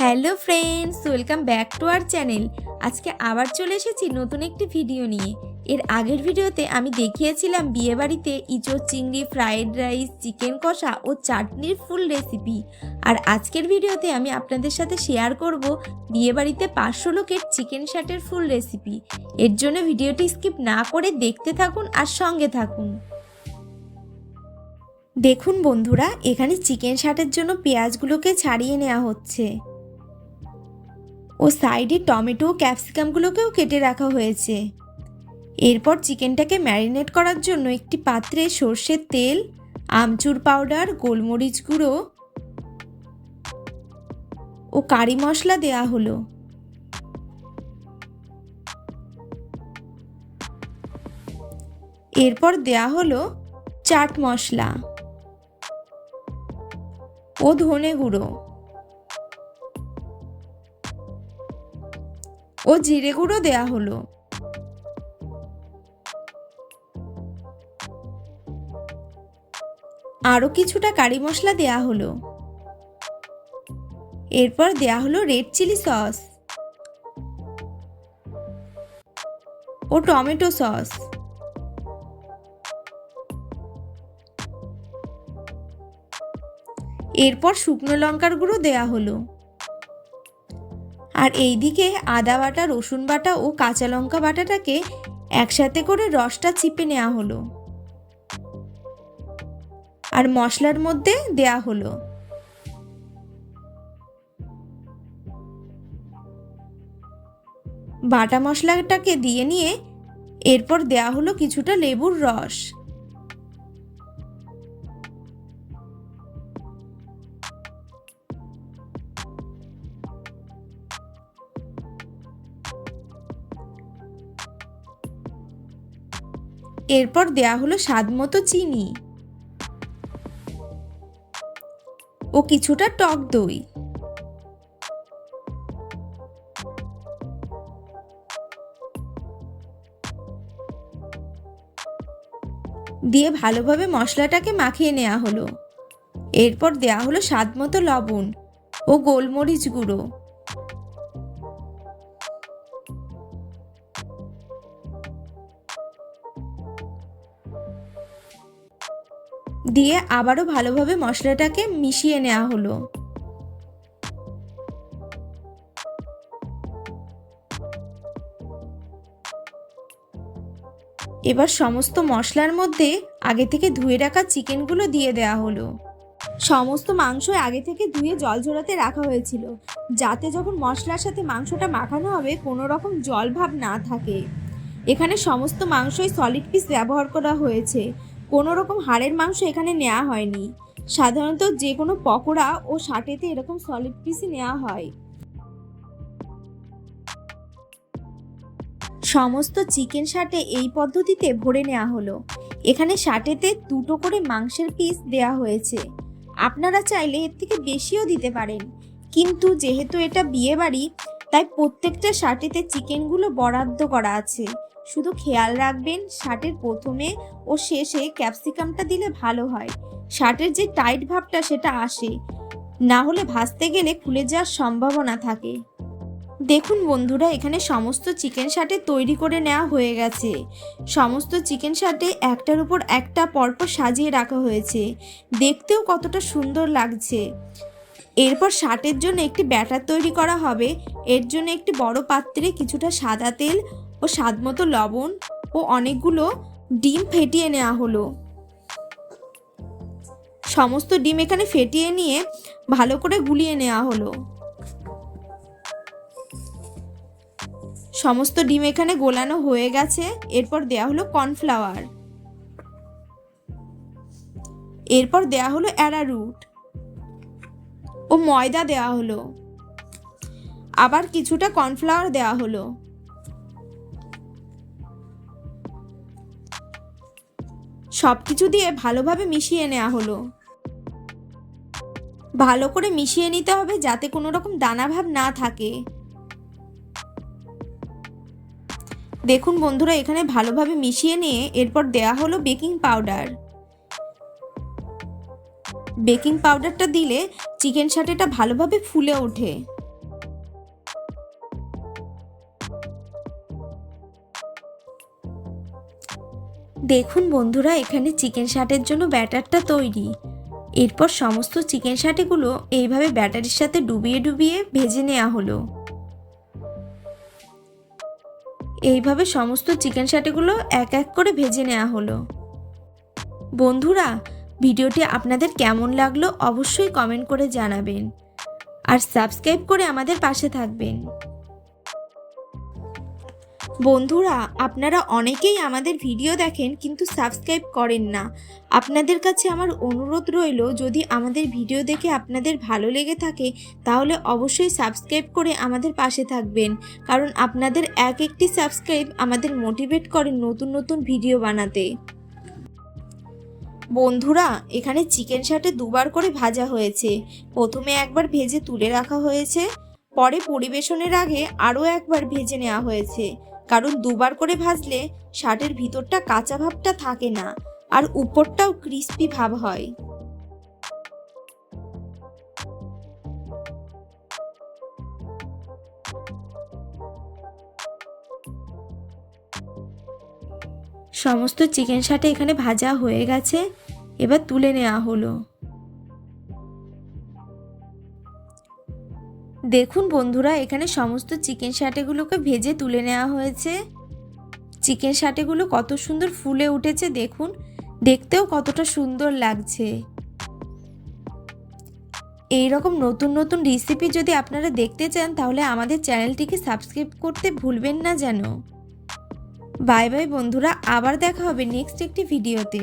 Hello friends, welcome back to our channel. আজকে আবার চলে এসেছি নতুন একটি ভিডিও নিয়ে। এর আগের ভিডিওতে আমি দেখিয়েছিলাম বিয়েবাড়িতে ইঁচড় চিংড়ি, ফ্রায়েড রাইস, চিকেন কষা ও চাটনির ফুল রেসিপি। আর আজকের ভিডিওতে আমি আপনাদের সাথে শেয়ার করব বিয়েবাড়িতে পাঁচশো লোকের চিকেন শার্টের ফুল রেসিপি। এর জন্য ভিডিওটি স্কিপ না করে দেখতে থাকুন আর সঙ্গে থাকুন। দেখুন বন্ধুরা, এখানে চিকেন শার্টের জন্য পেঁয়াজগুলোকে ছাড়িয়ে নেওয়া হচ্ছে। ও সাইডে টমেটো ক্যাপসিকামগুলোকেও কেটে রাখা হয়েছে। এরপর চিকেনটাকে ম্যারিনেট করার জন্য একটি পাত্রে সর্ষের তেল, আমচুর পাউডার, গোলমরিচ গুঁড়ো ও কারি মশলা দেয়া হলো। এরপর দেয়া হলো চাট মশলা ও ধনে গুঁড়ো। ও জিরে গুঁড়ো দেয়া হলো। আরও কিছুটা কারি মশলা দেয়া হলো। এরপর দেয়া হলো রেড চিলি সস। ও টমেটো সস। এরপর শুকনো লঙ্কার গুঁড়ো দেয়া হলো। আর এইদিকে আদা বাটা, রসুন বাটা ও কাঁচা লঙ্কা বাটাটাকে একসাথে করে রসটা চিপে নেওয়া হলো। আর মশলার মধ্যে দেয়া হলো। বাটা মশলাটাকে দিয়ে নিয়ে এরপর দেয়া হলো কিছুটা লেবুর রস। এরপর দেয়া হলো স্বাদ মতো চিনি। ও কিছুটা টক দই। দিয়ে ভালোভাবে মশলাটাকে মাখিয়ে নেওয়া হলো। এরপর দেয়া হলো স্বাদ মতো লবণ ও গোলমরিচ গুঁড়ো। দিয়ে আবারও ভালোভাবে মশলাটাকে মিশিয়ে নেওয়া হলো। এবার সমস্ত মশলার মধ্যে আগে থেকে ধুয়ে রাখা চিকেনগুলো দিয়ে দেওয়া হলো। সমস্ত মাংস আগে থেকে ধুয়ে জল ঝরাতে রাখা হয়েছিল, যাতে যখন মশলার সাথে মাংসটা মাখানো হবে কোনো রকম জল ভাব না থাকে। এখানে সমস্ত মাংসই সলিড পিস ব্যবহার করা হয়েছে কোনো রকম হাড়ের মাংস এখানে নেওয়া হয়নি। সাধারণত যে কোনো পকোড়া ও শাটেতে এরকম সলিড পিসই নেওয়া হয়। সমস্ত চিকেন শাটে এই পদ্ধতিতে ভরে নেওয়া হলো। এখানে শাটেতে দুটো করে মাংসের পিস দেয়া হয়েছে। আপনারা চাইলে এর থেকে বেশিও দিতে পারেন। কিন্তু যেহেতু এটা বিয়ে বাড়ি তাই প্রত্যেকটা শাটেতে চিকেনগুলো বরাদ্দ করা আছে। শুধু খেয়াল রাখবেন শার্টের প্রথমে ও শেষে ক্যাপসিকামটা দিলে ভালো হয়। শার্টের যে টাইট ভাবটা সেটা আসে। না হলে ভাজতে গেলে খুলে যাওয়ার সম্ভাবনা থাকে। দেখুন বন্ধুরা, এখানে সমস্ত চিকেন শার্টে তৈরি করে নেওয়া হয়ে গেছে। সমস্ত চিকেন শার্টে একটার উপর একটা পরপর সাজিয়ে রাখা হয়েছে। দেখতেও কতটা সুন্দর লাগছে। এরপর শার্টের জন্য একটি ব্যাটার তৈরি করা হবে। এর জন্য একটি বড় পাত্রে কিছুটা সাদা তেল ও স্বাদমতো লবণ ও অনেকগুলো ডিম ফেটিয়ে নেওয়া হলো। সমস্ত ডিম এখানে ফেটিয়ে নিয়ে ভালো করে গুলিয়ে নেওয়া হলো। সমস্ত ডিম এখানে গোলানো হয়ে গেছে, এরপর দেয়া হলো কর্নফ্লাওয়ার। এরপর দেয়া হলো অ্যারারুট ও ময়দা দেওয়া হলো। আবার কিছুটা কর্নফ্লাওয়ার দেওয়া হলো। সব কিছু দিয়ে ভালোভাবে মিশিয়ে নেওয়া হলো। ভালো করে মিশিয়ে নিতে হবে যাতে কোনো রকম দানাভাব না থাকে। দেখুন বন্ধুরা, এখানে ভালোভাবে মিশিয়ে নিয়ে এরপর দেয়া হলো বেকিং পাউডার। বেকিং পাউডারটা দিলে চিকেন সাটেটা ভালোভাবে ফুলে ওঠে। দেখুন বন্ধুরা, এখানে চিকেন শার্টের জন্য ব্যাটারটা তৈরি। এরপর সমস্ত চিকেন শাটেগুলো এইভাবে ব্যাটারির সাথে ডুবিয়ে ডুবিয়ে ভেজে নেওয়া হলো। এইভাবে সমস্ত চিকেন শাটেগুলো এক এক করে ভেজে নেওয়া হলো। বন্ধুরা, ভিডিওটি আপনাদের কেমন লাগল অবশ্যই কমেন্ট করে জানাবেন। আর সাবস্ক্রাইব করে আমাদের পাশে থাকবেন। বন্ধুরা, আপনারা অনেকেই আমাদের ভিডিও দেখেন কিন্তু সাবস্ক্রাইব করেন না। আপনাদের কাছে আমার অনুরোধ রইল, যদি আমাদের ভিডিও দেখে আপনাদের ভালো লেগে থাকে, তাহলে অবশ্যই সাবস্ক্রাইব করে আমাদের পাশে থাকবেন। কারণ আপনাদের এক একটি সাবস্ক্রাইব আমাদের মোটিভেট করে নতুন নতুন ভিডিও বানাতে। বন্ধুরা, এখানে চিকেন শাটে দুবার করে ভাজা হয়েছে। প্রথমে একবার ভেজে তুলে রাখা হয়েছে। পরে পরিবেশনের আগে আরও একবার ভেজে নেওয়া হয়েছে। কারণ দুবার করে ভাজলে শার্টের ভিতরটা কাঁচা ভাবটা থাকে না, আর উপরটাও ক্রিস্পি ভাব হয়। সমস্ত চিকেন শার্টে এখানে ভাজা হয়ে গেছে, এবার তুলে নেওয়া হলো। দেখুন বন্ধুরা, এখানে সমস্ত চিকেন শাটেগুলোকে ভেজে তুলে নেওয়া হয়েছে। চিকেন শাটেগুলো কত সুন্দর ফুলে উঠেছে দেখুন, দেখতেও কতটা সুন্দর লাগছে। এই রকম নতুন নতুন রেসিপি যদি আপনারা দেখতে চান, তাহলে আমাদের চ্যানেলটিকে সাবস্ক্রাইব করতে ভুলবেন না যেন। বাই বাই বন্ধুরা, আবার দেখা হবে নেক্সট একটি ভিডিওতে